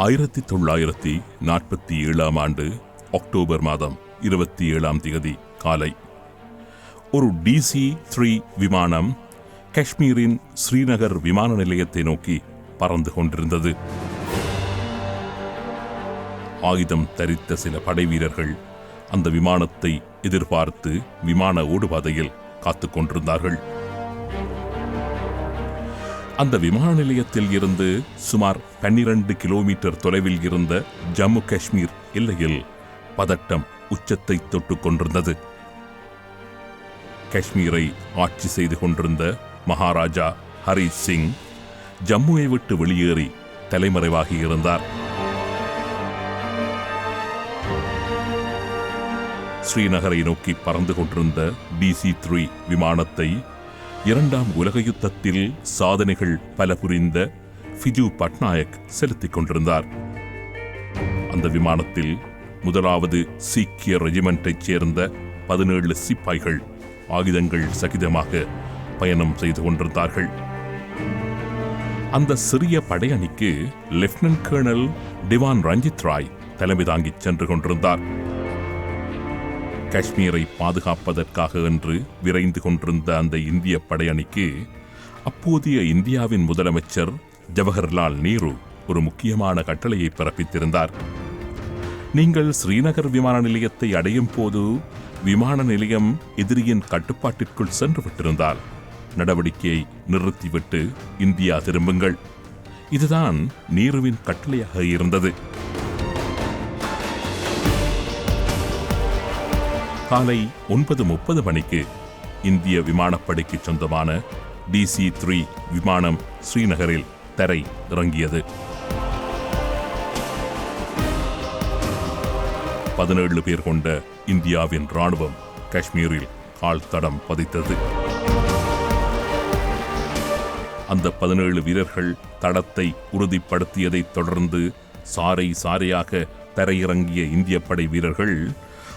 ஆயிரத்தி தொள்ளாயிரத்தி நாற்பத்தி ஏழாம் ஆண்டு அக்டோபர் மாதம் இருபத்தி ஏழாம் தேதி காலை. ஒரு டிசி த்ரீ விமானம் காஷ்மீரின் ஸ்ரீநகர் விமான நிலையத்தை நோக்கி பறந்து கொண்டிருந்தது. ஆயுதம் தரித்த சில படைவீரர்கள் அந்த விமானத்தை எதிர்பார்த்து விமான ஓடுபாதையில் காத்துக் கொண்டிருந்தார்கள். அந்த விமான நிலையத்தில் இருந்து சுமார் பன்னிரண்டு கிலோமீட்டர் தொலைவில் இருந்த ஜம்மு காஷ்மீர் எல்லையில் பதட்டம் உச்சத்தை தொட்டுக் கொண்டிருந்தது. காஷ்மீரை ஆட்சி செய்து கொண்டிருந்த மகாராஜா ஹரி சிங் ஜம்முவை விட்டு வெளியேறி தலைமறைவாகி இருந்தார். ஸ்ரீநகரை நோக்கி பறந்து கொண்டிருந்த டிசி த்ரீ விமானத்தை இரண்டாம் உலக யுத்தத்தில் சாதனைகள் பல புரிந்த ஃபிஜு பட்நாயக் செலுத்திக் கொண்டிருந்தார். அந்த விமானத்தில் முதலாவது சீக்கிய ரெஜிமெண்டைச் சேர்ந்த பதினேழு சிப்பாய்கள் ஆயுதங்கள் சகிதமாக பயணம் செய்து கொண்டிருந்தார்கள். அந்த சிறிய படையணிக்கு லெப்டினன்ட் கர்னல் டிவான் ரஞ்சித் ராய் தலைமை தாங்கிச் சென்று கொண்டிருந்தார். காஷ்மீரை பாதுகாப்பதற்காக என்று விரைந்து கொண்டிருந்த அந்த இந்திய படையணிக்கு அப்போதைய இந்தியாவின் முதலமைச்சர் ஜவஹர்லால் நேரு ஒரு முக்கியமான கட்டளையை பிறப்பித்திருந்தார். நீங்கள் ஸ்ரீநகர் விமான நிலையத்தை அடையும் போது விமான நிலையம் எதிரியின் கட்டுப்பாட்டிற்குள் சென்று விட்டிருந்தால் நடவடிக்கையை நிறுத்திவிட்டு இந்தியா திரும்புங்கள். இதுதான் நேருவின் கட்டளையாக இருந்தது. காலை ஒன்பது முப்பது மணிக்கு இந்திய விமானப்படைக்கு சொந்தமான டிசி த்ரீ விமானம் ஸ்ரீநகரில் தரை இறங்கியது. பதினேழு பேர் கொண்ட இந்தியாவின் ராணுவம் காஷ்மீரில் கால் தடம் பதித்தது. அந்த பதினேழு வீரர்கள் தடத்தை உறுதிப்படுத்தியதைத் தொடர்ந்து சாறை சாரையாக தரையிறங்கிய இந்திய படை வீரர்கள்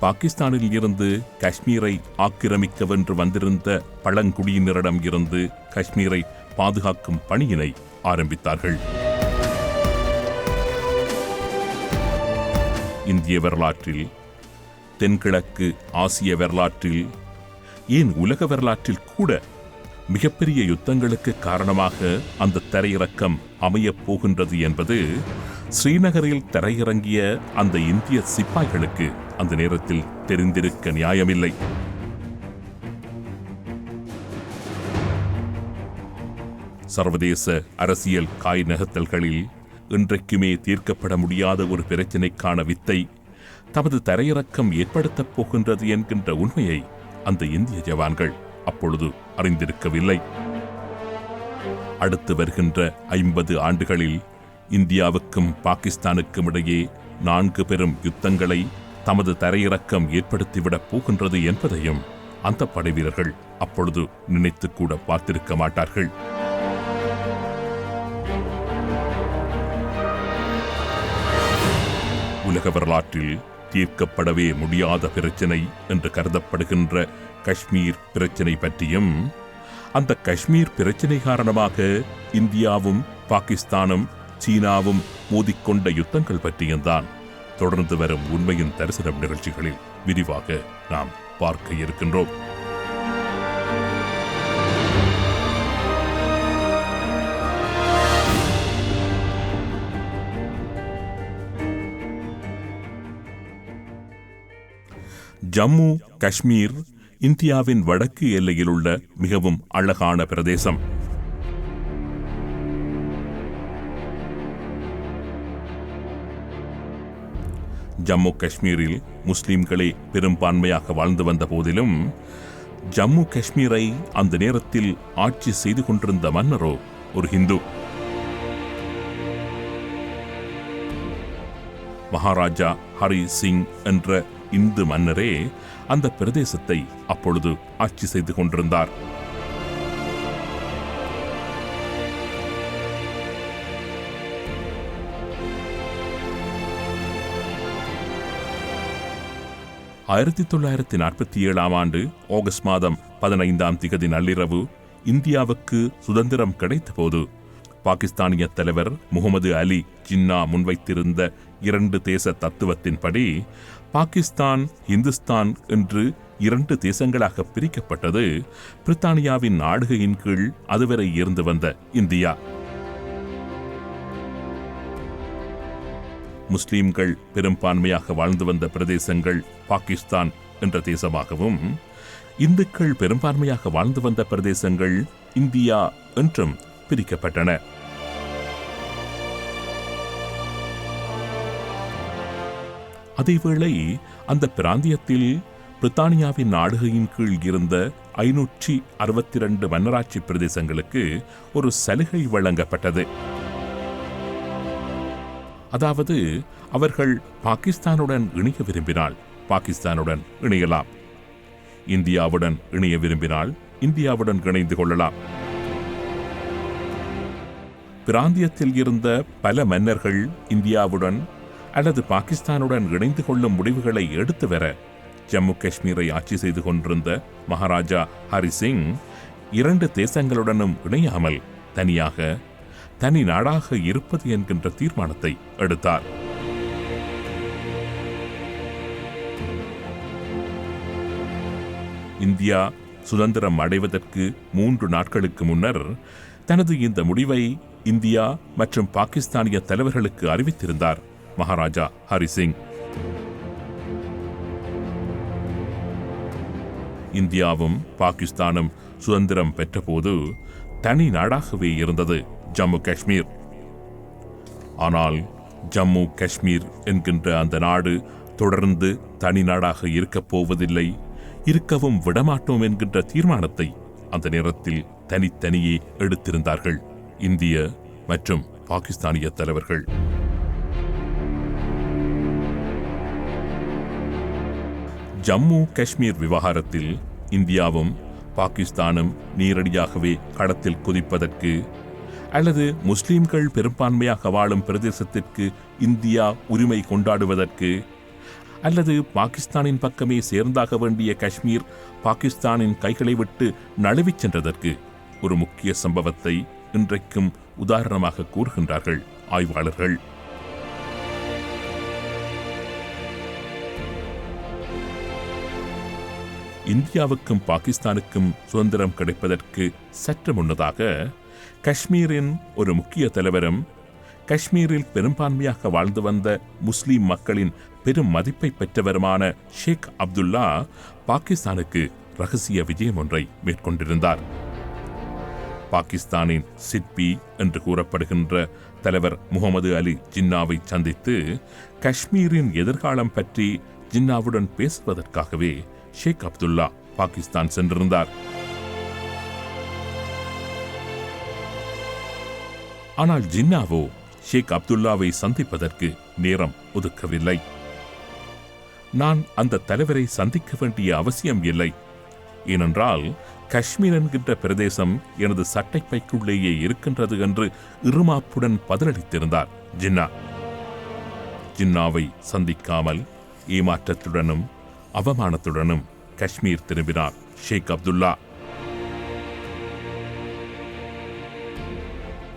பாகிஸ்தானில் இருந்து காஷ்மீரை ஆக்கிரமிக்க வென்று வந்திருந்த பழங்குடியினரிடம் இருந்து காஷ்மீரை பாதுகாக்கும் பணியினை ஆரம்பித்தார்கள். இந்திய வரலாற்றில் தென்கிழக்கு ஆசிய வரலாற்றில் ஏன் உலக வரலாற்றில் கூட மிகப்பெரிய யுத்தங்களுக்கு காரணமாக அந்த தரையிறக்கம் அமையப் போகின்றது என்பது ஸ்ரீநகரில் தரையிறங்கிய அந்த இந்திய சிப்பாய்களுக்கு அந்த நேரத்தில் தெரிந்திருக்க நியாயமில்லை. சர்வதேச அரசியல் காய் நகர்த்தல்களில் இன்றைக்குமே தீர்க்கப்பட முடியாத ஒரு பிரச்சினைக்கான வித்தை தமது தரையிறக்கம் ஏற்படுத்தப் போகின்றது என்கின்ற உண்மையை அந்த இந்திய ஜவான்கள் அப்பொழுது அறிந்திருக்கவில்லை. அடுத்து வருகின்ற ஐம்பது ஆண்டுகளில் இந்தியாவுக்கும் பாகிஸ்தானுக்கும் இடையே நான்கு பெரும் யுத்தங்களை தமது தரையிறக்கம் ஏற்படுத்திவிடப் போகின்றது என்பதையும் அந்த படைவீரர்கள் அப்பொழுது நினைத்து கூட பார்த்திருக்க மாட்டார்கள். உலக வரலாற்றில் தீர்க்கப்படவே முடியாத பிரச்சினை என்று கருதப்படுகின்ற காஷ்மீர் பிரச்சினை பற்றியும் அந்த காஷ்மீர் பிரச்சினை காரணமாக இந்தியாவும் பாகிஸ்தானும் சீனாவும் மோதிக்கொண்ட யுத்தங்கள் பற்றியும் தான் தொடர்ந்து வரும் உண்மையின் தரிசனம் நிகழ்ச்சிகளில் விரிவாக நாம் பார்க்க இருக்கின்றோம். ஜம்மு காஷ்மீர் இந்தியாவின் வடக்கு எல்லையில் உள்ள மிகவும் அழகான பிரதேசம். ஜம்மு காஷ்மீரில் முஸ்லிம்களே பெரும்பான்மையாக வாழ்ந்து வந்த போதிலும் ஜம்மு காஷ்மீரை அந்த நேரத்தில் ஆட்சி செய்து கொண்டிருந்த மன்னரோ ஒரு ஹிந்து. மகாராஜா ஹரி சிங் என்ற இந்து மன்னரே அந்த பிரதேசத்தை அப்பொழுது ஆட்சி செய்து கொண்டிருந்தார். ஆயிரத்தி தொள்ளாயிரத்தி நாற்பத்தி ஏழாம் ஆண்டு ஆகஸ்ட் மாதம் பதினைந்தாம் திகதி நள்ளிரவு இந்தியாவுக்கு சுதந்திரம் கிடைத்தபோது பாகிஸ்தானிய தலைவர் முகமது அலி ஜின்னா முன்வைத்திருந்த இரண்டு தேச தத்துவத்தின்படி பாகிஸ்தான் இந்துஸ்தான் என்று இரண்டு தேசங்களாக பிரிக்கப்பட்டது பிரித்தானியாவின் ஆளுகையின் கீழ் அதுவரை இருந்து வந்த இந்தியா. முஸ்லீம்கள் பெரும்பான்மையாக வாழ்ந்து வந்த பிரதேசங்கள் பாகிஸ்தான் என்ற தேசமாகவும் இந்துக்கள் பெரும்பான்மையாக வாழ்ந்து வந்த பிரதேசங்கள் இந்தியா என்றும் பிரிக்கப்பட்டன. அதேவேளை அந்த பிராந்தியத்தில் பிரித்தானியாவின் ஆளுகையின் கீழ் இருந்த ஐநூற்றி அறுபத்தி இரண்டு மன்னராட்சி பிரதேசங்களுக்கு ஒரு சலுகை வழங்கப்பட்டது. அதாவது அவர்கள் பாகிஸ்தானுடன் இணைய விரும்பினால் பாகிஸ்தானுடன் இணையலாம். இந்தியாவுடன் இணைய விரும்பினால் இந்தியாவுடன் இணைந்து கொள்ளலாம். பிராந்தியத்தில் இருந்த பல மன்னர்கள் இந்தியாவுடன் அல்லது பாகிஸ்தானுடன் இணைந்து கொள்ளும் முடிவுகளை எடுத்து வர ஜம்மு காஷ்மீரை ஆட்சி செய்து கொண்டிருந்த மகாராஜா ஹரிசிங் இரண்டு தேசங்களுடனும் இணையாமல் தனியாக தனி நாடாக இருப்பது என்கின்ற தீர்மானத்தை எடுத்தார். இந்தியா சுதந்திரம் அடைவதற்கு மூன்று நாட்களுக்கு முன்னர் தனது இந்த முடிவை இந்தியா மற்றும் பாகிஸ்தானிய தலைவர்களுக்கு அறிவித்திருந்தார் மகாராஜா ஹரி சிங். இந்தியாவும் பாகிஸ்தானும் சுதந்திரம் பெற்றபோது தனி நாடாகவே இருந்தது. ஜம்மு காஷ்மீர். ஆனால் ஜம்மு காஷ்மீர் என்கின்ற அந்த நாடு தொடர்ந்து தனி நாடாக இருக்கப் போவதில்லை இருக்கவும் விடமாட்டோம் என்கின்ற தீர்மானத்தை அந்த நேரத்தில் தனித்தனியே எடுத்திருந்தார்கள் இந்திய மற்றும் பாகிஸ்தானிய தலைவர்கள். ஜம்மு காஷ்மீர் விவகாரத்தில் இந்தியாவும் பாகிஸ்தானும் நேரடியாகவே களத்தில் குதிப்பதற்கு அல்லது முஸ்லிம்கள் பெரும்பான்மையாக வாழும் பிரதேசத்திற்கு இந்தியா உரிமை கொண்டாடுவதற்கு அல்லது பாகிஸ்தானின் பக்கமே சேர்ந்தாக வேண்டிய காஷ்மீர் பாகிஸ்தானின் கைகளை விட்டு நழுவிச் சென்றதற்கு ஒரு முக்கிய சம்பவத்தை இன்றைக்கும் உதாரணமாக கூறுகின்றார்கள் ஆய்வாளர்கள். இந்தியாவுக்கும் பாகிஸ்தானுக்கும் சுதந்திரம் கிடைப்பதற்கு சற்று முன்னதாக காஷ்மீரின் ஒரு முக்கிய தலைவரும் காஷ்மீரில் பெரும்பான்மையாக வாழ்ந்து வந்த முஸ்லீம் மக்களின் பெரும் மதிப்பை பெற்றவருமான ஷேக் அப்துல்லா பாகிஸ்தானுக்கு ரகசிய விஜயம் ஒன்றை மேற்கொண்டிருந்தார். பாகிஸ்தானின் சிட்பி என்று கூறப்படுகின்ற தலைவர் முகமது அலி ஜின்னாவை சந்தித்து காஷ்மீரின் எதிர்காலம் பற்றி ஜின்னாவுடன் பேசுவதற்காகவே ஷேக் அப்துல்லா பாகிஸ்தான் சென்றிருந்தார். ஆனால் ஜின்னாவோ ஷேக் அப்துல்லாவை சந்திப்பதற்கு நேரம் ஒதுக்கவில்லை. நான் அந்த தலைவரை சந்திக்க வேண்டிய அவசியம் இல்லை. ஏனென்றால் காஷ்மீர் என்கின்ற பிரதேசம் எனது சட்டைப்பைக்குள்ளேயே இருக்கின்றது என்று இருமாப்புடன் பதிலளித்திருந்தார் ஜின்னா. ஜின்னாவை சந்திக்காமல் ஏமாற்றத்துடனும் அவமானத்துடனும் காஷ்மீர் திரும்பினார் ஷேக் அப்துல்லா.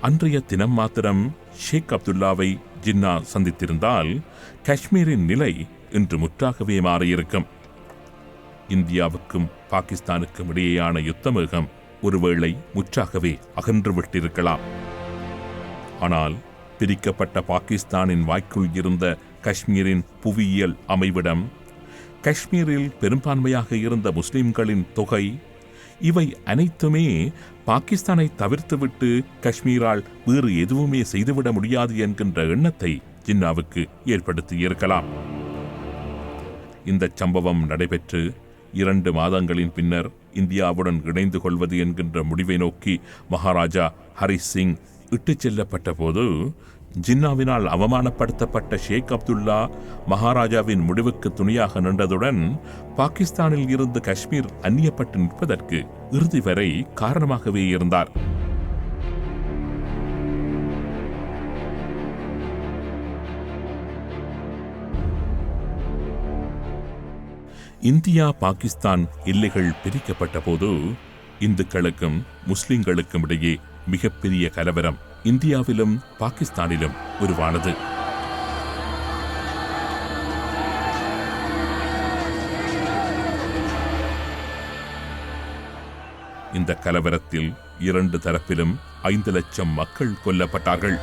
அன்றைய தினம் மாத்திரம் ஷேக் அப்துல்லாவை ஜின்னா சந்தித்திருந்தால் காஷ்மீரின் நிலை இன்று முற்றாகவே மாறியிருக்கும். இந்தியாவுக்கும் பாகிஸ்தானுக்கும் இடையேயான யுத்தமேகம் ஒருவேளை முற்றாகவே அகன்று விட்டிருக்கலாம் ஆனால் பிரிக்கப்பட்ட பாகிஸ்தானின் வாய்க்குள் இருந்த காஷ்மீரின் புவியியல் அமைவிடம் காஷ்மீரில் பெரும்பான்மையாக இருந்த முஸ்லிம்களின் தொகை இவை அனைத்துமே பாகிஸ்தானை தவிர்த்துவிட்டு காஷ்மீரால் வேறு எதுவுமே செய்துவிட முடியாது என்கின்ற எண்ணத்தை ஜின்னாவுக்கு ஏற்படுத்தியிருக்கலாம். இந்த சம்பவம் நடைபெற்று இரண்டு மாதங்களின் பின்னர் இந்தியாவுடன் இணைந்து கொள்வது என்கின்ற முடிவை நோக்கி மகாராஜா ஹரி சிங் இட்டுச் செல்லப்பட்ட போது ஜின்னாவினால் அவமானப்படுத்தப்பட்ட ஷேக் அப்துல்லா மகாராஜாவின் முடிவுக்கு துணையாக நின்றதுடன் பாகிஸ்தானில் இருந்து காஷ்மீர் அந்நியப்பட்டு நிற்பதற்கு இறுதி வரை காரணமாகவே இருந்தார். இந்தியா பாகிஸ்தான் எல்லைகள் பிரிக்கப்பட்ட போது இந்துக்களுக்கும் முஸ்லிம்களுக்கும் இடையே மிகப்பெரிய கலவரம். இந்தியாவிலும் பாகிஸ்தானிலும் உருவானது. இந்த கலவரத்தில் இரண்டு தரப்பிலும் ஐந்து லட்சம் மக்கள் கொல்லப்பட்டார்கள்.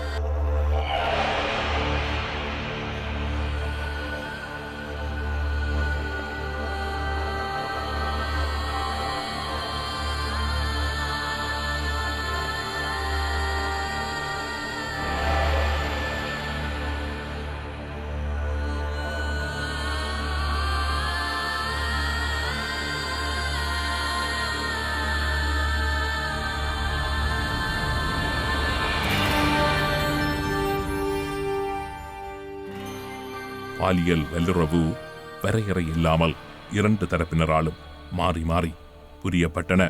பாலியல் வல்லுறவு வரையறை இல்லாமல் இரண்டு தரப்பினராலும் மாறி மாறி புரியப்பட்டன.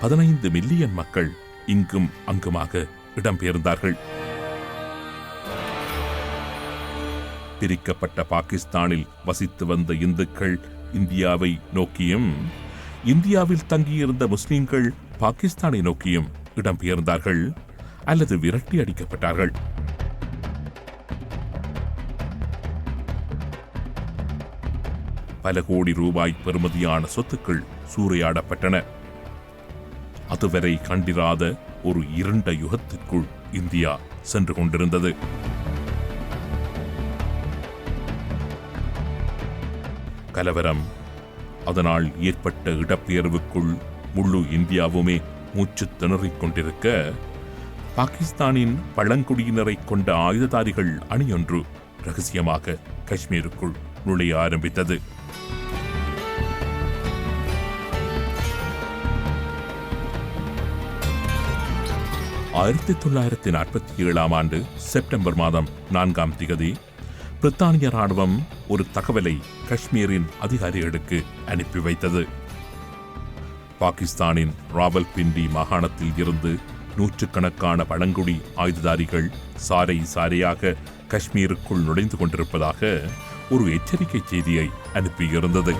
பதினைந்து மில்லியன் மக்கள் இங்கும் அங்குமாக இடம்பெயர்ந்தார்கள். பிரிக்கப்பட்ட பாகிஸ்தானில் வசித்து வந்த இந்துக்கள் இந்தியாவை நோக்கியும் இந்தியாவில் தங்கியிருந்த முஸ்லிம்கள் பாகிஸ்தானை நோக்கியும் இடம்பெயர்ந்தார்கள். அல்லது விரட்டி அடிக்கப்பட்டார்கள். பல கோடி ரூபாய் பெறுமதியான சொத்துக்கள் சூறையாடப்பட்டன. அதுவரை கண்டிராத ஒரு இருண்ட யுகத்திற்குள் இந்தியா சென்று கொண்டிருந்தது. கலவரம் அதனால் ஏற்பட்ட இடப்பெயர்வுக்குள் முழு இந்தியாவுமே மூச்சு திணறிக் கொண்டிருக்க பாகிஸ்தானின் பழங்குடியினரை கொண்ட ஆயுததாரிகள் அணியொன்று ரகசியமாக காஷ்மீருக்குள் நுழைய ஆரம்பித்தது. ஆயிரத்தி தொள்ளாயிரத்தி நாற்பத்தி ஏழாம் ஆண்டு செப்டம்பர் மாதம் நான்காம் திகதி பிரித்தானிய ராணுவம் ஒரு தகவலை காஷ்மீரின் அதிகாரிகளுக்கு அனுப்பி வைத்தது. பாகிஸ்தானின் ராவல்பிண்டி மாகாணத்தில் இருந்து நூற்றுக்கணக்கான பழங்குடி ஆயுததாரிகள் சாரை சாரையாக காஷ்மீருக்குள் நுழைந்து கொண்டிருப்பதாக ஒரு எச்சரிக்கை செய்தியை அனுப்பியிருந்தது.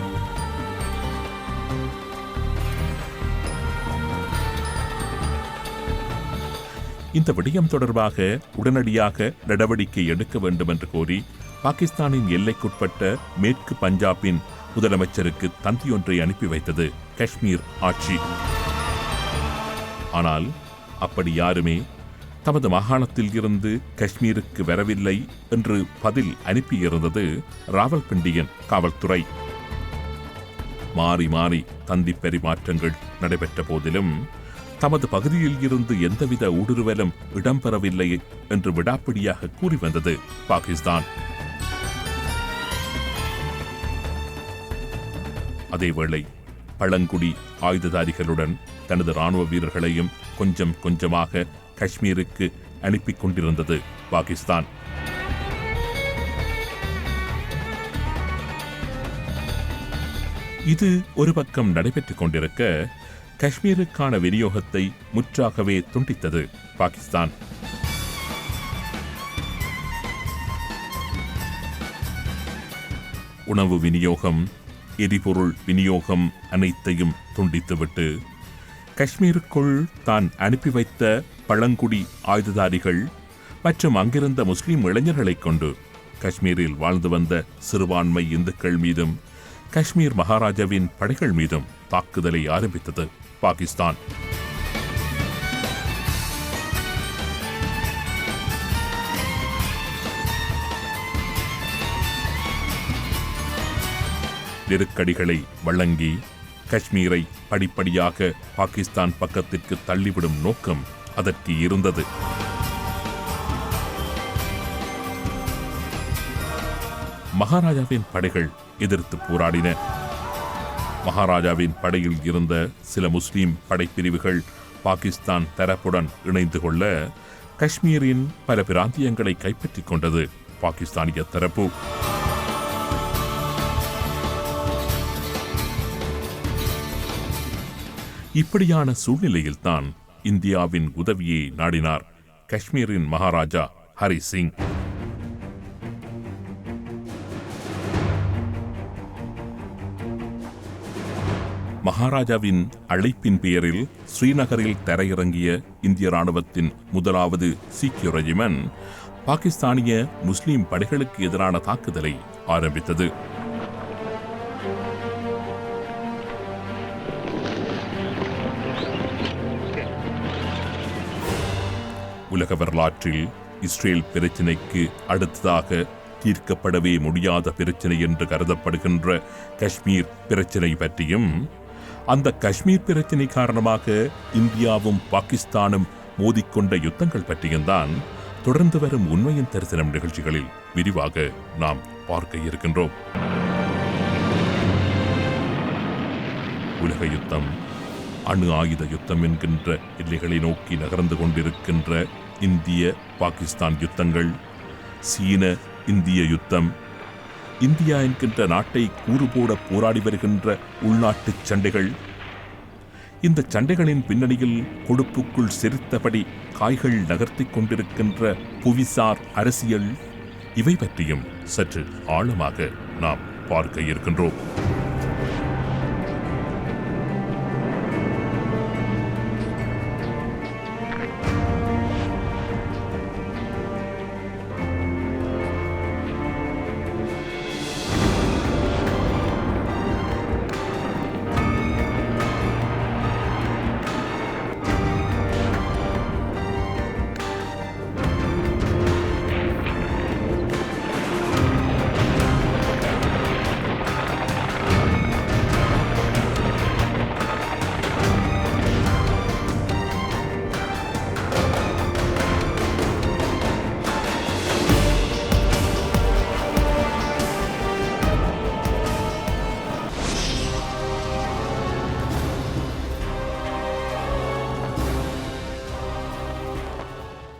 இந்த விடயம் தொடர்பாக உடனடியாக நடவடிக்கை எடுக்க வேண்டும் என்று கோரி பாகிஸ்தானின் எல்லைக்குட்பட்ட மேற்கு பஞ்சாபின் முதலமைச்சருக்கு தந்தியொன்றை அனுப்பி வைத்தது காஷ்மீர் ஆட்சி. ஆனால் அப்படி யாருமே தமது மாகாணத்தில் இருந்து காஷ்மீருக்கு வரவில்லை என்று பதில் அனுப்பியிருந்தது ராவல்பிண்டியன் காவல்துறை. மாறி மாறி தந்தி பரிமாற்றங்கள் நடைபெற்ற போதிலும் தமது பகுதியில் இருந்து எந்தவித ஊடுருவலும் இடம்பெறவில்லை என்று விடாப்பிடியாக கூறி வந்தது பாகிஸ்தான். அதேவேளை பழங்குடி ஆயுததாரிகளுடன் தனது ராணுவ வீரர்களையும் கொஞ்சம் கொஞ்சமாக காஷ்மீருக்கு அனுப்பிக் கொண்டிருந்தது பாகிஸ்தான். இது ஒரு பக்கம் நடைபெற்றுக் கொண்டிருக்க காஷ்மீருக்கான விநியோகத்தை முற்றாகவே துண்டித்தது பாகிஸ்தான். உணவு விநியோகம் எரிபொருள் விநியோகம் அனைத்தையும் துண்டித்துவிட்டு காஷ்மீருக்குள் தான் அனுப்பி வைத்த பழங்குடி ஆயுததாரிகள் மற்றும் அங்கிருந்த முஸ்லிம் இளைஞர்களைக் கொண்டு காஷ்மீரில் வாழ்ந்து வந்த சிறுபான்மை இந்துக்கள் மீதும் காஷ்மீர் மகாராஜாவின் படைகள் மீதும் தாக்குதலை ஆரம்பித்தது பாகிஸ்தான். நெருக்கடிகளை வழங்கி காஷ்மீரை படிப்படியாக பாகிஸ்தான் பக்கத்திற்கு தள்ளிவிடும் நோக்கம் அதற்கு இருந்தது. மகாராஜாவின் படைகள் எதிர்த்து போராடின. மகாராஜாவின் படையில் இருந்த சில முஸ்லீம் படைப்பிரிவுகள் பாகிஸ்தான் தரப்புடன் இணைந்து கொள்ள காஷ்மீரின் பல பிராந்தியங்களை கைப்பற்றிக் கொண்டது பாகிஸ்தானிய தரப்பு. இப்படியான சூழ்நிலையில்தான் இந்தியாவின் உதவியை நாடினார் காஷ்மீரின் மகாராஜா ஹரி சிங். மகாராஜாவின் அழைப்பின் பெயரில் ஸ்ரீநகரில் தரையிறங்கிய இந்திய ராணுவத்தின் முதலாவது சீக்கிய ரெஜிமெண்ட் பாகிஸ்தானிய முஸ்லிம் படைகளுக்கு எதிரான தாக்குதலை ஆரம்பித்தது. உலக வரலாற்றில் இஸ்ரேல் பிரச்சினைக்கு அடுத்ததாக தீர்க்கப்படவே முடியாத பிரச்சினை என்று கருதப்படுகின்ற காஷ்மீர் பிரச்சினை பற்றியும் அந்த காஷ்மீர் பிரச்சினை காரணமாக இந்தியாவும் பாகிஸ்தானும் மோதிக்கொண்ட யுத்தங்கள் பற்றியும் தான் தொடர்ந்து வரும் உண்மையின் தரிசனம் நிகழ்ச்சிகளில் விரிவாக நாம் பார்க்க இருக்கின்றோம். உலக யுத்தம் அணு ஆயுத யுத்தம் என்கின்ற எல்லைகளை நோக்கி நகர்ந்து கொண்டிருக்கின்ற இந்திய பாகிஸ்தான் யுத்தங்கள் சீன இந்திய யுத்தம் இந்தியா என்கின்ற நாட்டை கூறுபோட போராடி வருகின்ற உள்நாட்டுச் சண்டைகள். இந்த சண்டைகளின் பின்னணியில் கொடுப்புக்குள் செரித்தபடி காய்கள் நகர்த்தி கொண்டிருக்கின்ற புவிசார் அரசியல் இவை பற்றியும் சற்று ஆழமாக நாம் பார்க்க இருக்கின்றோம்.